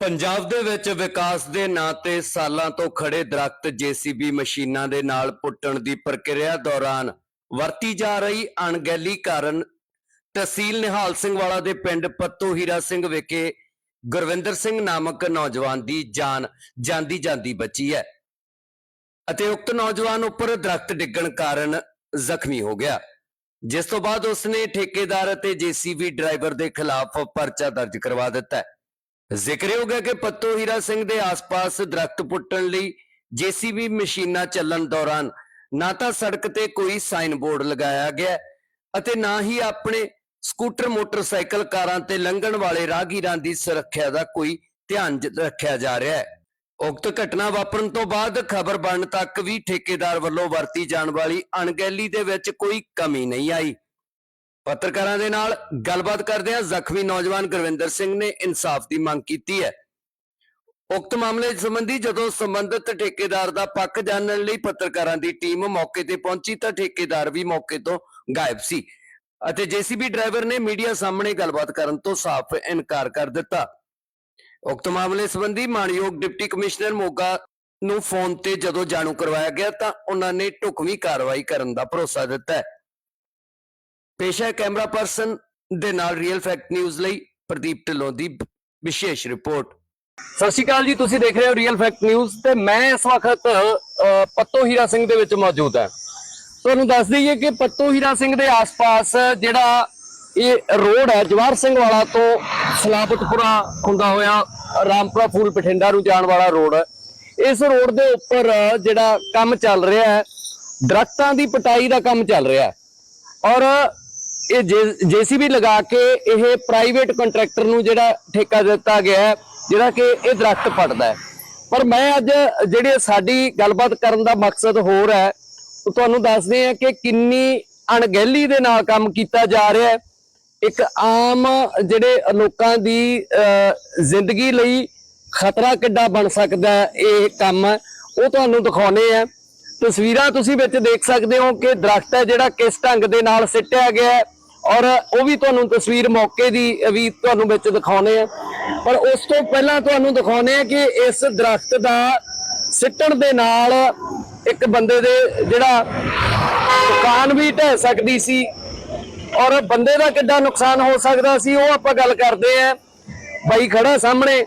ਪੰਜਾਬ ਦੇ ਵਿੱਚ ਵਿਕਾਸ ਦੇ ਨਾਂ ਤੇ ਸਾਲਾਂ ਤੋਂ ਖੜੇ ਦਰਖਤ ਜੀਸੀਬੀ ਮਸ਼ੀਨਾਂ ਦੇ ਨਾਲ ਪੁੱਟਣ ਦੀ ਪ੍ਰਕਿਰਿਆ ਦੌਰਾਨ ਵਰਤੀ ਜਾ ਰਹੀ ਅਣਗਹਿਲੀ ਕਾਰਨ ਤਹਿਸੀਲ ਨਿਹਾਲ ਸਿੰਘ ਵਾਲਾ ਦੇ ਪਿੰਡ ਪੱਤੋ ਹੀਰਾ ਸਿੰਘ ਵਿਖੇ ਗੁਰਵਿੰਦਰ ਸਿੰਘ ਨਾਮਕ ਨੌਜਵਾਨ ਦੀ ਜਾਨ ਜਾਂਦੀ ਜਾਂਦੀ ਬਚੀ ਹੈ ਅਤੇ ਉਕਤ ਨੌਜਵਾਨ ਉੱਪਰ ਦਰਖਤ ਡਿੱਗਣ ਕਾਰਨ ਜ਼ਖਮੀ ਹੋ ਗਿਆ। ਜਿਸ ਤੋਂ ਬਾਅਦ ਉਸਨੇ ਠੇਕੇਦਾਰ ਅਤੇ ਜੀਸੀਬੀ ਡਰਾਈਵਰ ਦੇ ਖਿਲਾਫ ਪਰਚਾ ਦਰਜ ਕਰਵਾ ਦਿੱਤਾ ਹੈ। ਜ਼ਿਕਰਯੋਗ ਹੈ ਕਿ ਪੱਤੋ ਹੀਰਾ ਸਿੰਘ ਦੇ ਆਸ-ਪਾਸ ਦਰਖਤ ਪੁੱਟਣ ਲਈ ਜੀਸੀਬੀ ਮਸ਼ੀਨਾਂ ਚੱਲਣ ਦੌਰਾਨ ਨਾ ਤਾਂ ਸੜਕ ਤੇ ਕੋਈ ਸਾਈਨ ਬੋਰਡ ਲਗਾਇਆ ਗਿਆ ਅਤੇ ਨਾ ਹੀ ਆਪਣੇ ਸਕੂਟਰ, ਮੋਟਰਸਾਈਕਲ ਕਾਰਾਂ ਤੇ ਲੰਘਣ ਵਾਲੇ ਰਾਹਗੀਰਾਂ ਦੀ ਸੁਰੱਖਿਆ ਦਾ ਕੋਈ ਧਿਆਨ ਰੱਖਿਆ ਜਾ ਰਿਹਾ ਹੈ। ਉਕਤ ਘਟਨਾ ਵਾਪਰਨ ਤੋਂ ਬਾਅਦ ਖਬਰ ਬਣਨ ਤੱਕ ਵੀ ਠੇਕੇਦਾਰ ਵੱਲੋਂ ਵਰਤੀ ਜਾਣ ਵਾਲੀ ਅਣਗਹਿਲੀ ਦੇ ਵਿੱਚ ਕੋਈ ਕਮੀ ਨਹੀਂ ਆਈ। ਪੱਤਰਕਾਰਾਂ ਦੇ ਨਾਲ ਗੱਲਬਾਤ ਕਰਦਿਆਂ ਜ਼ਖਮੀ ਨੌਜਵਾਨ ਗੁਰਵਿੰਦਰ ਸਿੰਘ ਨੇ ਇਨਸਾਫ ਦੀ ਮੰਗ ਕੀਤੀ ਹੈ। ਉਕਤ ਮਾਮਲੇ ਸੰਬੰਧੀ ਜਦੋਂ ਸੰਬੰਧਿਤ ਠੇਕੇਦਾਰ ਦਾ ਪੱਖ ਜਾਣਨ ਲਈ ਪੱਤਰਕਾਰਾਂ ਦੀ ਟੀਮ ਮੌਕੇ ਤੇ ਪਹੁੰਚੀ ਤਾਂ ਠੇਕੇਦਾਰ ਵੀ ਮੌਕੇ ਤੋਂ ਗਾਇਬ ਸੀ ਅਤੇ ਜੀਸੀਬੀ ਡਰਾਈਵਰ ਨੇ ਮੀਡੀਆ ਸਾਹਮਣੇ ਗੱਲਬਾਤ ਕਰਨ ਤੋਂ ਸਾਫ਼ ਇਨਕਾਰ ਕਰ ਦਿੱਤਾ। ਉਕਤ ਮਾਮਲੇ ਸੰਬੰਧੀ ਮਾਨਯੋਗ ਡਿਪਟੀ ਕਮਿਸ਼ਨਰ ਮੋਗਾ ਨੂੰ ਫੋਨ ਤੇ ਜਦੋਂ ਜਾਣੂ ਕਰਵਾਇਆ ਗਿਆ ਤਾਂ ਉਹਨਾਂ ਨੇ ਢੁਕਵੀਂ ਕਾਰਵਾਈ ਕਰਨ ਦਾ ਭਰੋਸਾ ਦਿੱਤਾ ਹੈ। ਪੇਸ਼ਾ ਹੈ ਕੈਮਰਾ ਪਰਸਨ ਦੇ ਨਾਲ ਰੀਅਲ ਫੈਕਟ ਨਿਊਜ਼ ਲਈ ਪ੍ਰਦੀਪ ਢਿੱਲੋਂ ਦੀ ਵਿਸ਼ੇਸ਼ ਰਿਪੋਰਟ। ਸਤਿ ਸ਼੍ਰੀ ਅਕਾਲ ਜੀ, ਤੁਸੀਂ ਦੇਖ ਰਹੇ ਹੋ ਰੀਅਲ ਫੈਕਟ ਨਿਊਜ਼ ਤੇ ਮੈਂ ਇਸ ਵਕਤ ਪੱਤੋ ਹੀਰਾ ਸਿੰਘ ਦੇ ਵਿੱਚ ਮੌਜੂਦ ਹਾਂ। ਤੁਹਾਨੂੰ ਦੱਸ ਦਈਏ ਕਿ ਪੱਤੋ ਹੀਰਾ ਸਿੰਘ ਦੇ ਆਸ-ਪਾਸ ਜਿਹੜਾ ਇਹ ਰੋਡ ਹੈ, ਜਵਾਹਰ ਸਿੰਘ ਵਾਲਾ ਤੋਂ ਸਲਾਬਤਪੁਰਾ ਹੁੰਦਾ ਹੋਇਆ ਰਾਮਪੁਰਾ ਫੂਲ ਬਠਿੰਡਾ ਨੂੰ ਜਾਣ ਵਾਲਾ ਰੋਡ ਹੈ। ਇਸ ਰੋਡ ਦੇ ਉੱਪਰ ਜਿਹੜਾ ਕੰਮ ਚੱਲ ਰਿਹਾ ਹੈ, ਦਰਖਤਾਂ ਦੀ ਪਟਾਈ ਦਾ ਕੰਮ ਚੱਲ ਰਿਹਾ ਹੈ। ਔਰ ਇਹ ਜੀਸੀਬੀ ਲਗਾ ਕੇ ਇਹ ਪ੍ਰਾਈਵੇਟ ਕੰਟਰੈਕਟਰ ਨੂੰ ਜਿਹੜਾ ਠੇਕਾ ਦਿੱਤਾ ਗਿਆ ਜਿਹੜਾ ਕਿ ਇਹ ਦਰਖਤ ਪੜਦਾ ਪਰ ਮੈਂ ਅੱਜ ਜਿਹੜੇ ਸਾਡੀ ਗੱਲਬਾਤ ਕਰਨ ਦਾ ਮਕਸਦ ਹੋਰ ਹੈ, ਉਹ ਤੁਹਾਨੂੰ ਦੱਸਦੇ ਹਾਂ ਕਿ ਕਿੰਨੀ ਅਣਗਹਿਲੀ ਦੇ ਨਾਲ ਕੰਮ ਕੀਤਾ ਜਾ ਰਿਹਾ ਹੈ। ਇੱਕ ਆਮ ਜਿਹੜੇ ਲੋਕਾਂ ਦੀ ਜ਼ਿੰਦਗੀ ਲਈ ਖਤਰਾ ਕਿੱਡਾ ਬਣ ਸਕਦਾ ਇਹ ਕੰਮ, ਉਹ ਤੁਹਾਨੂੰ ਦਿਖਾਉਨੇ ਆ ਤਸਵੀਰਾਂ ਤੁਸੀਂ ਵਿੱਚ ਦੇਖ ਸਕਦੇ ਹੋ ਕਿ ਦਰਖਤ ਹੈ ਜਿਹੜਾ ਕਿਸ ਢੰਗ ਦੇ ਨਾਲ ਸਿੱਟਿਆ ਗਿਆ ਹੈ। ਔਰ ਉਹ ਵੀ ਤੁਹਾਨੂੰ ਤਸਵੀਰ ਮੌਕੇ ਦੀ ਵੀ ਤੁਹਾਨੂੰ ਵਿੱਚ ਦਿਖਾਉਨੇ ਆ। ਪਰ ਉਸ ਤੋਂ ਪਹਿਲਾਂ ਤੁਹਾਨੂੰ ਦਿਖਾਉਨੇ ਆ ਕਿ ਇਸ ਦਰਖਤ ਦਾ ਸਿੱਟਣ ਦੇ ਨਾਲ ਇੱਕ ਬੰਦੇ ਦੇ ਜਿਹੜਾ ਦੁਕਾਨ ਵੀ ਢਹਿ ਸਕਦੀ ਸੀ ਔਰ ਬੰਦੇ ਦਾ ਕਿੱਡਾ ਨੁਕਸਾਨ ਹੋ ਸਕਦਾ ਸੀ, ਉਹ ਆਪਾਂ ਗੱਲ ਕਰਦੇ ਆਂ। ਬਾਈ ਖੜਾ ਸਾਹਮਣੇ।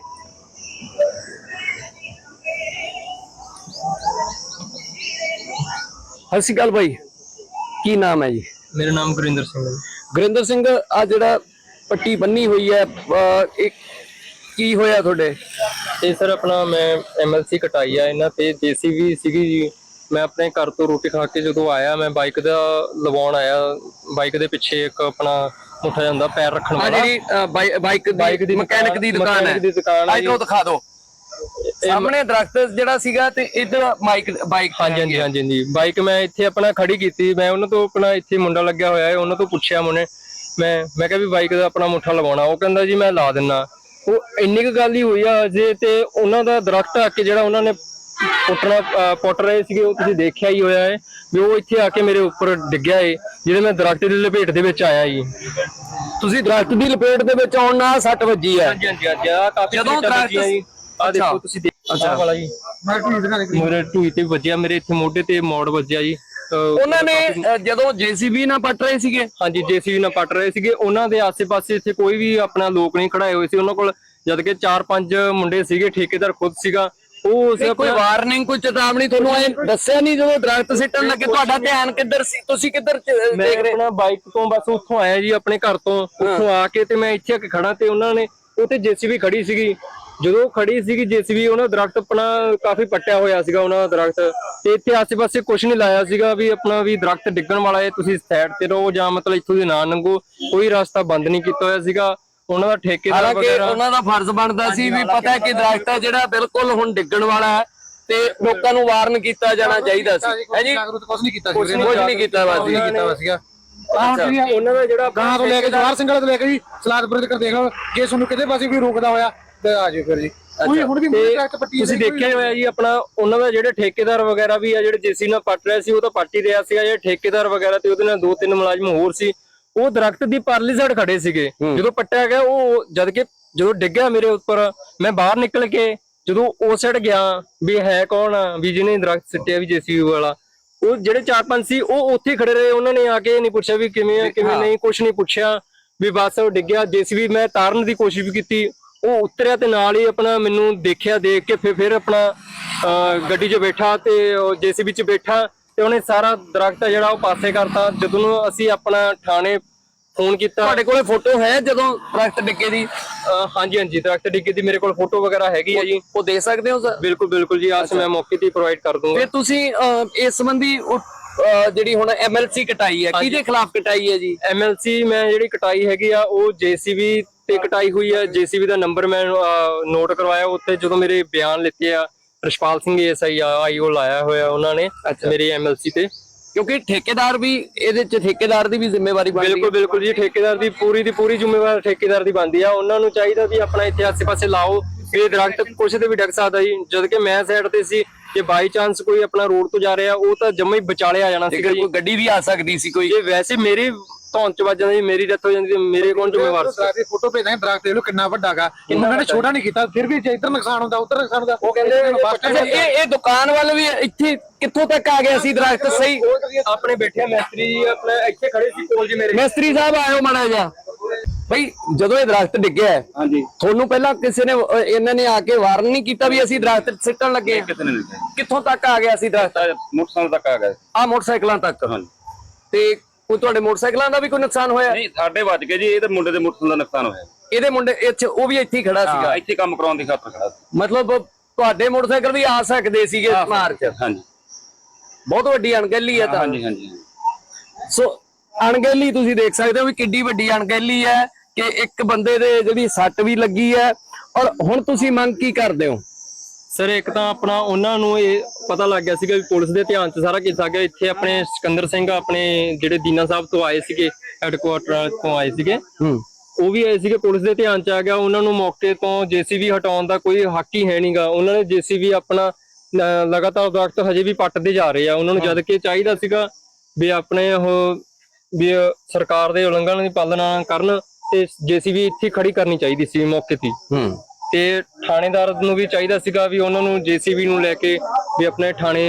ਸਤਿ ਸ਼੍ਰੀ ਅਕਾਲ ਬਾਈ ਕੀ ਨਾਮ ਹੈ ਜੀ? ਮੇਰਾ ਨਾਮ ਗੁਰਿੰਦਰ ਸਿੰਘ ਹੈ। ਗੁਰਿੰਦਰ ਸਿੰਘ ਆ ਜਿਹੜਾ ਪੱਟੀ ਬੰਨੀ ਹੋਈ ਹੈ ਅਹ, ਇਹ ਕੀ ਹੋਇਆ ਤੁਹਾਡੇ? ਇਹ ਸਰ ਆਪਣਾ ਮੈਂ ਐਮਐਲਸੀ ਕਟਾਈ ਆ ਇਹਨਾਂ ਤੇ ਜੀਸੀਬੀ ਸੀਗੀ ਜੀ। ਮੈਂ ਆਪਣੇ ਘਰ ਤੋਂ ਰੋਟੀ ਖਾ ਕੇ ਜਦੋਂ ਆਇਆ ਮੈਂ ਬਾਈਕ ਦਾ ਲਵਾਉਣ ਆਇਆ। ਬਾਈਕ ਦੇ ਪਿੱਛੇ ਇੱਕ ਆਪਣਾ ਮੁੱਠਾ ਜਾਂਦਾ ਪੈਰ ਰੱਖਣ ਆ ਵਾਲਾ। ਜਿਹੜੀ ਅਹ, ਬਾਈ- ਬਾਈਕ ਬਾਈਕ ਦੀ ਮਕੈਨਿਕ ਦੀ ਦੁਕਾਨ ਹੈ। ਮਕੈਨਿਕ ਦੀ ਦੁਕਾਨ ਹੈ ਇਧਰੋਂ ਦਿਖਾ ਦਿਓ। ਸਾਹਮਣੇ ਦਰਖਤ ਜਿਹੜਾ ਸੀਗਾ ਤੇ ਇਧਰ ਮਾਈਕ ਬਾਈਕ ਹਾਂਜੀ ਹਾਂਜੀ ਹਾਂਜੀ ਹਾਂਜੀ। ਬਾਈਕ ਮੈਂ ਇੱਥੇ ਆਪਣਾ ਖੜੀ ਕੀਤੀ। ਮੈਂ ਉਹਨਾਂ ਤੋਂ ਆਪਣਾ ਇੱਥੇ ਮੁੰਡਾ ਲੱਗਿਆ ਹੋਇਆ ਹੈ ਉਹਨਾਂ ਤੋਂ ਪੁੱਛਿਆ ਮੁੰਨੇ। ਮੈਂ ਮੈਂ ਕਿਹਾ ਵੀ ਬਾਈਕ ਦਾ ਆਪਣਾ ਮੁੱਠਾ ਲਵਾਉਣਾ ਉਹ ਕਹਿੰਦਾ ਜੀ ਮੈਂ ਲਾ ਦਿੰਨਾ। ਉਹ ਇੰਨੀ ਕੁ ਗੱਲ ਹੀ ਹੋਈ ਆ ਅਜੇ ਤੇ ਉਹਨਾਂ ਦਾ ਦਰਖਤ ਆ ਕੇ ਜਿਹੜਾ ਉਹਨਾਂ ਨੇ ਪੁੱਟਣਾ ਪੁੱਟ ਰਹੇ ਸੀਗੇ ਉਹ ਤੁਸੀਂ ਦੇਖਿਆ ਹੀ ਹੋਇਆ ਹੈ ਵੀ ਉਹ ਇੱਥੇ ਆ ਕੇ ਮੇਰੇ ਉੱਪਰ ਡਿੱਗਿਆ ਏ ਜਿਹਦੇ ਮੈਂ ਦਰਖਤ ਦੀ ਲਪੇਟ ਦੇ ਵਿੱਚ ਆਇਆ ਜੀ। ਤੁਸੀਂ ਦਰਖਤ ਦੀ ਲਪੇਟ ਦੇ ਵਿੱਚ ਆਉਣ ਨਾਲ ਸੱਟ ਵੱਜੀ ਹੈ ਹਾਂਜੀ ਹਾਂਜੀ ਆ ਕਾਫੀ ਜਦੋਂ ਦਰਖਤ- ਜੀ। ਆ ਦੇਖੋ ਤੁਸੀਂ ਦੇਖੋ ਵਾਲਾ ਜੀ। ਮੇਰੇ ਢੂਈ ਤੇ ਵੱਜਿਆ ਮੇਰੇ ਇੱਥੇ ਮੋਢੇ ਤੇ ਮੋੜ ਵੱਜਿਆ ਜੀ। ਉਹਨਾਂ ਨੇ ਜਦੋਂ ਜੀਸੀਬੀ ਨਾਲ ਪੱਟ ਰਹੇ ਸੀਗੇ? ਹਾਂਜੀ ਜੇਸੀਬੀ ਨਾਲ ਪੱਟ ਰਹੇ ਸੀਗੇ। ਉਹਨਾਂ ਦੇ ਆਸ-ਪਾਸੇ ਇੱਥੇ ਕੋਈ ਵੀ ਆਪਣਾ ਲੋਕ ਨਹੀਂ ਖੜਾਏ ਹੋਏ ਸੀ। ਉਹਨਾਂ ਕੋਲ ਜਦ ਕਿ 4-5 ਮੁੰਡੇ ਸੀਗੇ ਠੇਕੇਦਾਰ ਖੁਦ ਸੀਗਾ। ਉਹ ਤੇ ਕੋਈ ਵਾਰਨਿੰਗ ਕੋਈ ਚੇਤਾਵਨੀ ਤੁਹਾਨੂੰ ਐ ਦੱਸਿਆ ਨਹੀਂ ਜਦੋਂ ਦਰਖਤ ਸਿੱਟਣ ਲੱਗੇ? ਤੁਹਾਡਾ ਧਿਆਨ ਕਿੱਧਰ ਸੀ? ਤੁਸੀਂ ਕਿੱਧਰ ਚ- ਮੈਂ ਦੇਖ ਰਹੇ? ਆਪਣਾ ਬਾਈਕ ਤੋਂ ਬਸ ਉੱਥੋਂ ਆਇਆ ਜੀ ਆਪਣੇ ਘਰ ਤੋਂ। ਉੱਥੋਂ ਆ ਕੇ ਤੇ ਮੈਂ ਇੱਥੇ ਆ ਕੇ ਖੜਾ ਤੇ ਉਹਨਾਂ ਨੇ ਤੇ ਜੇਸੀਬੀ ਖੜੀ ਸੀਗੀ। ਜਦੋਂ ਖੜੀ ਸੀਗੀ ਜੇਸੀਬੀ ਉਹਨਾਂ ਦਾ ਦਰਖਤ ਆਪਣਾ ਕਾਫੀ ਪੱਟਿਆ ਹੋਇਆ ਸੀਗਾ ਉਹਨਾਂ ਦਾ ਦਰਖਤ। ਤੇ ਇੱਥੇ ਆਸੇ-ਪਾਸੇ ਕੁਝ ਨਹੀਂ ਲਾਇਆ ਸੀਗਾ ਵੀ ਆਪਣਾ ਵੀ ਦਰਖਤ ਡਿੱਗਣ ਵਾਲਾ ਹੈ ਤੁਸੀਂ ਸਾਈਡ ਤੇ ਰਹੋ ਜਾਂ ਮਤਲਬ ਇੱਥੋਂ ਦੀ ਨਾ ਲੰਘੋ। ਕੋਈ ਰਸਤਾ ਬੰਦ ਨਹੀਂ ਕੀਤਾ ਹੋਇਆ ਸੀਗਾ। ਉਹਨਾਂ ਦਾ ਠੇਕੇਦਾਰ ਹਾਲਾਂਕਿ ਵਗੈਰਾ ਉਹਨਾਂ ਦਾ ਫਰਜ਼ ਬਣਦਾ ਸੀ ਵੀ ਪਤਾ ਹੈ ਕਿ ਦਰਖਤ ਹੈ ਜਿਹੜਾ ਬਿਲਕੁਲ ਹੁਣ ਡਿੱਗਣ ਵਾਲਾ ਹੈ ਤੇ ਲੋਕਾਂ ਨੂੰ ਵਾਰਨ ਕੀਤਾ ਜਾਣਾ ਚਾਹੀਦਾ ਸੀ। ਹੈ ਜੀ? ਜਾਗਰੂਕ ਕੁਝ ਨਹੀਂ ਕੀਤਾ ਕੁਝ ਨਹੀਂ ਕੀਤਾ ਵਾ ਜੀ ਕੀਤਾ ਵਾ ਸੀਗਾ ਉਹਨਾਂ ਦਾ ਜਿਹੜਾ ਗਾਂ ਤੋਂ ਲੈ ਕੇ ਜਵਾਰ ਸਿੰਘ ਵਾਲੇ ਤੋਂ ਲੈ ਕੇ ਜੀ ਸਲਾਦਪੁਰ ਤੱਕ ਦੇਖ ਲਓ। ਜੇ ਤੁਹਾਨੂੰ ਕਿਤੇ ਪਾਸੇ ਕੋਈ ਰੋਕਦਾ ਹੋਇਆ ਤੇ ਆ ਜਾਓ ਫਿਰ ਜੀ। ਕੋਈ ਹੁਣ ਵੀ ਮੂਹਰੇ ਟਰੱਕ ਪੱਟੀ ਤੁਸੀਂ ਦੇਖਿਆ ਹੋਇਆ ਜੀ ਆਪਣਾ ਉਹਨਾਂ ਦਾ ਜਿਹੜੇ ਠੇਕੇਦਾਰ ਵਗੈਰਾ ਵੀ ਆ ਜਿਹੜੇ ਜੇਸੀ ਨਾਲ ਪੱਟ ਰਿਹਾ ਸੀ ਉਹ ਤਾਂ ਪੱਟ ਹੀ ਰਿਹਾ ਸੀਗਾ। ਜਿਹੜੇ ਠੇਕੇਦਾਰ ਵਗੈਰਾ ਤੇ ਉਹਦੇ ਨਾਲ ਦੋ ਤਿੰਨ ਮੁਲਾਜ਼ਮ ਹੋਰ ਸੀ ਉਹ ਦਰਖਤ ਦੀ ਪਰਲੀ ਸਾਈਡ ਖੜੇ ਸੀਗੇ। ਜਦੋਂ ਪੱਟਿਆ ਗਿਆ ਉਹ ਜਦ ਕਿ ਜਦੋਂ ਡਿੱਗਿਆ ਮੇਰੇ ਉੱਪਰ ਮੈਂ ਬਾਹਰ ਨਿਕਲ ਕੇ ਜਦੋਂ ਉਸ ਸਾਈਡ ਗਿਆ ਵੀ ਹੈ ਕੌਣ ਆ ਵੀ ਜਿਹਨੇ ਦਰਖਤ ਸਿੱਟਿਆ ਵੀ ਜੇਸੀਬੀ ਵਾਲਾ। ਉਹ ਜਿਹੜੇ ਚਾਰ ਪੰਜ ਸੀ ਉਹ ਉੱਥੇ ਖੜੇ ਰਹੇ। ਉਹਨਾਂ ਨੇ ਆ ਕੇ ਨਹੀਂ ਪੁੱਛਿਆ ਵੀ ਕਿਵੇਂ ਆ ਕਿਵੇਂ ਨਹੀਂ ਕੁਝ ਨਹੀਂ ਪੁੱਛਿਆ। ਵੀ ਬਸ ਉਹ ਡਿੱਗਿਆ। ਜੇਸੀਬੀ ਮੈਂ ਤਾਰਨ ਦੀ ਕੋਸ਼ਿਸ਼ ਵੀ ਕੀਤੀ। ਉਹ ਉਤਰਿਆ ਤੇ ਨਾਲ ਹੀ ਆਪਣਾ ਮੈਨੂੰ ਦੇਖਿਆ ਦੇਖ ਕੇ ਫਿਰ ਫਿਰ ਆਪਣਾ ਗੱਡੀ 'ਚ ਬੈਠਾ ਤੇ ਉਹ ਜੇਸੀਬੀ 'ਚ ਬੈਠਾ ਤੇ ਉਹਨੇ ਸਾਰਾ ਦਰਖਤ ਜਿਹੜਾ ਉਹ ਪਾਸੇ ਕਰਤਾ। ਜਦੋਂ ਅਸੀਂ ਆਪਣਾ ਥਾਣੇ ਫੋਨ ਕੀਤਾ ਤੁਹਾਡੇ ਕੋਲੇ ਫੋਟੋ ਹੈ ਜਦੋਂ ਦਰਖਤ ਡਿੱਗੇ ਦੀ? ਹਾਂਜੀ ਹਾਂਜੀ ਦਰਖਤ ਡਿੱਗੇ ਦੀ ਮੇਰੇ ਕੋਲ ਫੋਟੋ ਵਗੈਰਾ ਹੈਗੀ ਆ ਜੀ। ਉਹ ਦੇ ਸਕਦੇ ਹੋ ਸਰ? ਬਿਲਕੁਲ ਬਿਲਕੁਲ ਜੀ ਆਸ ਮੈਂ ਮੌਕੇ ਤੇ ਪ੍ਰੋਵਾਈਡ ਕਰ ਦੂੰਗਾ। ਤੇ ਤੁਸੀਂ ਇਸ ਸੰਬੰਧੀ ਜਿਹੜੀ ਹੁਣ ਐਮਐਲਸੀ ਕਟਾਈ ਹੈ ਕਿਹਦੇ ਖਿਲਾਫ ਕਟਾਈ ਹੈ ਜੀ? ਐਮਐਲਸੀ ਮੈਂ ਜਿਹੜੀ ਕਟਾਈ ਹੈਗੀ ਆ ਉਹ ਜੀਸੀਬੀ ਤੇ ਕਟਾਈ ਹੋਈ ਆ ਜੀਸੀਬੀ ਦਾ ਨੰਬਰ ਮੈਂ ਨੋਟ ਕਰਵਾਇਆ ਉੱਤੇ ਜਦੋਂ ਮੇਰੇ ਬਿਆਨ ਲਿੱਤੇ ਆ ਰਸ਼ਪਾਲ ਸਿੰਘ ਐਸਆਈ ਆਈਓ ਲਾਇਆ ਹੋਇਆ ਉਹਨਾਂ ਨੇ ਮੇਰੀ ਐਮਐਲਸੀ ਤੇ। ਕਿਉਂਕਿ ਠੇਕੇਦਾਰ ਵੀ ਇਹਦੇ ਚ ਠੇਕੇਦਾਰ ਦੀ ਵੀ ਜ਼ਿੰਮੇਵਾਰੀ ਬਣਦੀ ਬਿਲਕੁਲ ਬਿਲਕੁਲ ਜੀ ਠੇਕੇਦਾਰ ਦੀ ਪੂਰੀ ਦੀ ਪੂਰੀ ਜ਼ਿੰਮੇਵਾਰ ਠੇਕੇਦਾਰ ਦੀ ਬਣਦੀ ਆ। ਉਹਨਾਂ ਨੂੰ ਚਾਹੀਦਾ ਵੀ ਆਪਣਾ ਇੱਥੇ ਆਸੇ-ਪਾਸੇ ਲਾਓ। ਇਹ ਦਰਖਤ ਕੁਛ ਤੇ ਵੀ ਡਿੱਗ ਸਕਦਾ ਜੀ। ਜਦ ਕਿ ਮੈਂ ਸਾਈਡ ਤੇ ਸੀ ਜੇ ਬਾਈ ਚਾਂਸ ਕੋਈ ਆਪਣਾ ਰੋਡ ਤੋਂ ਜਾ ਰਿਹਾ ਉਹ ਤਾਂ ਜੰਮਾ ਹੀ ਵਿਚਾਲੇ ਆ ਜਾਣਾ ਜੀ। ਕੋਈ ਗੱਡੀ ਵੀ ਆ ਸਕਦੀ ਸੀ ਕੋਈ। ਜੇ ਵੈਸੇ ਮੇਰੀ ਧੌਣ ਚ ਵੱਜ ਜਾਂਦੀ ਮੇਰੀ ਡੈਥ ਹੋ ਜਾਂਦੀ ਤੇ ਮੇਰੇ ਕੌਣ ਜ਼ਿੰਮੇਵਾਰ ਸੀ ਦਰਖਤ ਦੀ ਫੋਟੋ ਭੇਜਾਂਗੇ ਦਰਖਤ ਦੇਖ ਲਓ ਕਿੰਨਾ ਵੱਡਾ ਗਾ ਉਹਨਾਂ ਨੇ ਛੋਟਾ ਨਹੀਂ ਕੀਤਾ ਫਿਰ ਵੀ ਜੇ ਇੱਧਰ ਨੁਕਸਾਨ ਹੁੰਦਾ ਉੱਧਰ ਨੁਕਸਾਨ ਹੁੰਦਾ ਉਹ ਕਹਿੰਦੇ ਇਹ ਇਹ ਦੁਕਾਨ ਵੱਲ ਵੀ ਇੱਥੇ ਕਿੱਥੋਂ ਤੱਕ ਆ ਗਿਆ ਸੀ ਦਰਖਤ? ਸਹੀ? ਆਪਣੇ ਬੈਠੇ ਮਿਸਤਰੀ ਜੀ ਆਪਣੇ ਇੱਥੇ ਖੜੇ ਸੀ ਕੋਲ ਜੀ ਮੇਰੇ। ਮਿਸਤਰੀ ਸਾਹਿਬ ਆਇਓ ਮਾੜਾ ਜਿਹਾ। ਬਈ ਜਦੋਂ ਇਹ ਦਰਖਤ ਡਿੱਗਿਆ ਹੈ, ਹਾਂਜੀ। ਤੁਹਾਨੂੰ ਪਹਿਲਾਂ ਕਿਸੇ ਨੇ ਇਹਨਾਂ ਨੇ ਆ ਕੇ ਵਾਰਨ ਨਹੀਂ ਕੀਤਾ ਵੀ ਅਸੀਂ ਦਰਖਤ ਸਿੱਟਣ ਲੱਗੇ ਹਾਂ? ਕਿਤੇ ਨਹੀਂ ਕਿੱਥੋਂ ਤੱਕ ਆ ਗਿਆ ਸੀ ਦਰਖਤ? ਮੋਟਰਸਾਈਕਲ ਤੱਕ ਆ ਗਿਆ। ਆ ਮੋਟਰਸਾਈਕਲਾਂ ਤੱਕ। ਹਾਂਜੀ। ਤੇ ਕੋਈ ਤੁਹਾਡੇ ਮੋਟਰਸਾਈਕਲਾਂ ਦਾ ਵੀ ਕੋਈ ਨੁਕਸਾਨ ਹੋਇਆ? ਨਹੀਂ ਸਾਡੇ ਵੱਜ ਗਏ ਜੀ ਇਹ ਤਾਂ ਮੁੰਡੇ ਦੇ ਮੋਟਰਸਾਈਕਲ ਦਾ ਨੁਕਸਾਨ ਹੋਇਆ। ਇਹਦੇ ਮੁੰਡੇ ਇੱਥੇ ਉਹ ਵੀ ਇੱਥੇ ਹੀ ਖੜਾ ਸੀਗਾ? ਹਾਂ ਇੱਥੇ ਕੰਮ ਕਰਾਉਣ ਦੀ ਖਾਤਰ ਖੜਾ ਸੀ। ਮਤਲਬ ਤੁਹਾਡੇ ਮੋਟਰਸਾਈਕਲ ਵੀ ਆ ਸਕਦੇ ਸੀਗੇ ਮਾਰ ਚ? ਹਾਂਜੀ। ਬਹੁਤ ਵੱਡੀ ਅਣਗਹਿਲੀ ਹੈ ਤਾਂ। ਹਾਂਜੀ ਹਾਂਜੀ। ਸੋ ਅਣਗਹਿਲੀ ਤੁਸੀਂ ਦੇਖ ਸਕਦੇ ਹੋ ਵੀ ਕਿੱਡੀ ਵੱਡੀ ਅਣਗਹਿਲੀ ਹੈ ਕਿ ਇੱਕ ਬੰਦੇ ਦੇ ਜਿਹੜੀ ਸੱਟ ਵੀ ਲੱਗੀ ਹੈ। ਔਰ ਹੁਣ ਤੁਸੀਂ ਮੰਗ ਕੀ ਕਰਦੇ ਹੋ? ਸਰ ਇੱਕ ਤਾਂ ਆਪਣਾ ਉਹਨਾਂ ਨੂੰ ਇਹ ਪਤਾ ਲੱਗ ਗਿਆ ਸੀਗਾ ਵੀ ਪੁਲਿਸ ਦੇ ਧਿਆਨ 'ਚ ਸਾਰਾ ਕੀਤਾ ਗਿਆ। ਇੱਥੇ ਆਪਣੇ ਸਿਕੰਦਰ ਸਿੰਘ ਆਪਣੇ ਜਿਹੜੇ ਦੀਨਾ ਸਾਹਿਬ ਤੋਂ ਆਏ ਸੀਗੇ ਹੈੱਡਕੁਆਟਰ ਤੋਂ ਆਏ ਸੀਗੇ। ਉਹ ਵੀ ਆਏ ਸੀਗੇ ਪੁਲਿਸ ਦੇ ਧਿਆਨ 'ਚ ਆ ਗਿਆ। ਉਹਨਾਂ ਨੂੰ ਮੌਕੇ ਤੋਂ ਜੀਸੀਬੀ ਹਟਾਉਣ ਦਾ ਕੋਈ ਹੱਕ ਹੀ ਹੈ ਨਹੀਂਗਾ ਉਹਨਾਂ ਨੇ ਜੀਸੀਬੀ ਆਪਣਾ ਲਗਾਤਾਰ ਦਰਖਤ ਹਜੇ ਵੀ ਪੱਟਦੇ ਜਾ ਰਹੇ ਆ। ਉਹਨਾਂ ਨੂੰ ਜਦ ਕਿ ਚਾਹੀਦਾ ਸੀਗਾ ਵੀ ਆਪਣੇ ਉਹ ਵੀ ਸਰਕਾਰ ਦੇ ਉਲੰਘਣ ਦੀ ਪਾਲਣਾ ਕਰਨ ਤੇ ਜੀਸੀਬੀ ਇੱਥੇ ਖੜੀ ਕਰਨੀ ਚਾਹੀਦੀ ਸੀ ਮੌਕੇ ਤੇ। ਹੀ। ਤੇ ਥਾਣੇਦਾਰ ਨੂੰ ਵੀ ਚਾਹੀਦਾ ਸੀਗਾ ਵੀ ਉਹਨਾਂ ਨੂੰ ਜੀਸੀਬੀ ਨੂੰ ਲੈ ਕੇ ਵੀ ਆਪਣੇ ਥਾਣੇ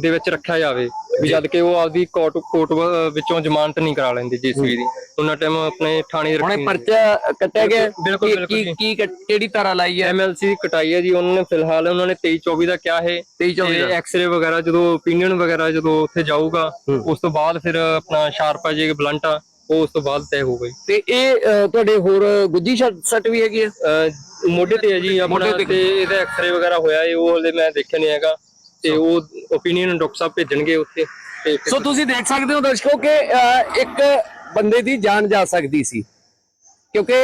ਦੇ ਵਿੱਚ ਰੱਖਿਆ ਜਾਵੇ। ਵੀ ਜਦ ਕਿ ਉਹ ਆਪਦੀ ਕੋਰਟ ਕੋਰਟ ਵਿੱਚੋਂ ਜ਼ਮਾਨਤ ਨਹੀਂ ਕਰਾ ਲੈਂਦੇ ਜੀਸੀਬੀ ਦੀ। ਉਹਨਾਂ ਟਾਈਮ ਆਪਣੇ ਥਾਣੇ ਹੁਣੇ ਰੱਖੀ ਪਰਚਾ ਕੱਟਿਆ ਗਿਆ। ਬਿਲਕੁਲ, ਬਿਲਕੁਲ ਕੀ ਜੀ। ਕਿਹੜੀ ਤਰ੍ਹਾਂ ਲਾਈ ਹੈ? ਐਮਐਲਸੀ ਕਟਾਈ ਹੈ ਜੀ। ਉਹਨਾਂ ਨੇ ਫਿਲਹਾਲ ਉਹਨਾਂ ਨੇ 23 24 ਦਾ ਕਿਹਾ ਹੈ। 23 24 ਤੇ ਦਾ। ਐਕਸ-ਰੇ ਵਗੈਰਾ ਜਦੋਂ ਓਪੀਨੀਅਨ ਵਗੈਰਾ ਜਦੋਂ ਉੱਥੇ ਜਾਊਗਾ ਉਸ ਤੋਂ ਬਾਅਦ ਫਿਰ ਆਪਣਾ ਸ਼ਾਰਪ ਆ ਜੇ ਬਲੰਟ ਆ। ਉਸ ਤੋਂ ਬਾਅਦ ਤੈਅ ਹੋਊਗਾ ਜੀ ਤੇ ਇਹ ਤੁਹਾਡੇ ਹੋਰ ਗੁੱਜੀ ਸੱਟ ਵੀ ਹੈਗੀ ਹੈ ਅਹ ਮੋਢੇ ਤੇ ਹੈ ਜੀ ਆਪਣਾ ਮੋਢੇ ਤੇ। ਤੇ ਇਹਦਾ ਐਕਸ-ਰੇ ਵਗੈਰਾ ਹੋਇਆ ਹੈ ਉਹ ਹਲੇ ਮੈਂ ਦੇਖਿਆ ਨਹੀਂ ਹੈਗਾ। ਤੇ ਉਹ ਓਪੀਨੀਅਨ ਡਾਕਟਰ ਸਾਹਿਬ ਭੇਜਣਗੇ ਉੱਥੇ। ਤੇ ਫਿਰ- ਸੋ ਤੁਸੀਂ ਦੇਖ ਸਕਦੇ ਹੋ ਦਰਸ਼ਕੋ ਕਿ ਇੱਕ ਬੰਦੇ ਦੀ ਜਾਨ ਜਾ ਸਕਦੀ ਸੀ। ਕਿਉਂਕਿ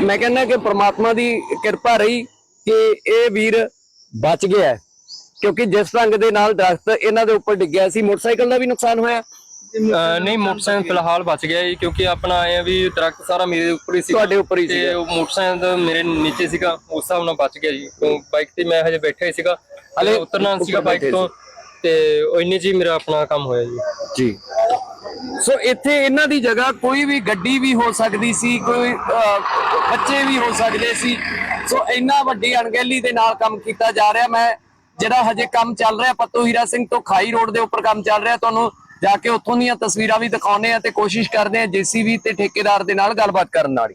ਮੈਂ ਕਹਿੰਦਾ ਕਿ ਪ੍ਰਮਾਤਮਾ ਦੀ ਕਿਰਪਾ ਰਹੀ ਕਿ ਇਹ ਵੀਰ ਬਚ ਗਿਆ ਹੈ। ਕਿਉਂਕਿ ਜਿਸ ਢੰਗ ਦੇ ਨਾਲ ਦਰਖਤ ਇਹਨਾਂ ਦੇ ਉੱਪਰ ਡਿੱਗਿਆ ਸੀ ਮੋਟਰਸਾਈਕਲ ਦਾ ਵੀ ਨੁਕਸਾਨ ਹੋਇਆ। ਅਹ ਨਹੀਂ ਮੋਟਰਸਾਈਕਲ ਫਿਲਹਾਲ ਬਚ ਗਿਆ ਜੀ ਕਿਉਂਕਿ ਆਪਣਾ ਆਏ ਆ ਵੀ ਦਰਖਤ ਸਾਰਾ ਮੇਰੇ ਉੱਪਰ ਹੀ ਸੀ ਤੁਹਾਡੇ ਉੱਪਰ ਹੀ ਤੇ ਸੀਗਾ। ਉਹ ਮੋਟਰਸਾਈਕਲ ਮੇਰੇ ਨੀਚੇ ਸੀਗਾ ਉਸ ਹਿਸਾਬ ਨਾਲ ਬਚ ਗਿਆ ਜੀ। ਬਾਈਕ ਤੇ ਮੈਂ ਹਜੇ ਬੈਠਾ ਹੀ ਸੀਗਾ। ਹਲੇ ਉਤਰਨਾ ਉੱਪਰ ਸੀਗਾ ਬਾਈਕ ਬੈਠੇ ਤੋਂ ਤੇ ਉਹ ਇੰਨੇ ਹੀ ਮੇਰਾ ਆਪਣਾ ਕੰਮ ਹੋਇਆ ਜੀ। ਜੀ। ਸੋ ਇੱਥੇ ਇਹਨਾਂ ਦੀ ਜਗ੍ਹਾ ਕੋਈ ਵੀ ਗੱਡੀ ਵੀ ਹੋ ਸਕਦੀ ਸੀ ਕੋਈ ਅਹ, ਬੱਚੇ ਵੀ ਹੋ ਸਕਦੇ ਸੀ। ਸੋ ਇੰਨਾ ਵੱਡੀ ਅਣਗਹਿਲੀ ਦੇ ਨਾਲ ਕੰਮ ਕੀਤਾ ਜਾ ਰਿਹਾ। ਮੈਂ ਜਿਹੜਾ ਹਜੇ ਕੰਮ ਚੱਲ ਰਿਹਾ ਪੱਤੂ ਹੀਰਾ ਸਿੰਘ ਤੋਂ ਖਾਈ ਰੋਡ ਦੇ ਉੱਪਰ ਕੰਮ ਚੱਲ ਰਿਹਾ। ਤੁਹਾਨੂੰ ਜਾ ਕੇ ਉੱਥੋਂ ਦੀਆਂ ਤਸਵੀਰਾਂ ਵੀ ਦਿਖਾਉਨੇ ਆ ਤੇ ਕੋਸ਼ਿਸ਼ ਕਰਦੇ ਆ ਜੀਸੀਬੀ ਤੇ ਠੇਕੇਦਾਰ ਦੇ ਨਾਲ ਗੱਲਬਾਤ ਕਰਨ ਵਾਲੀ।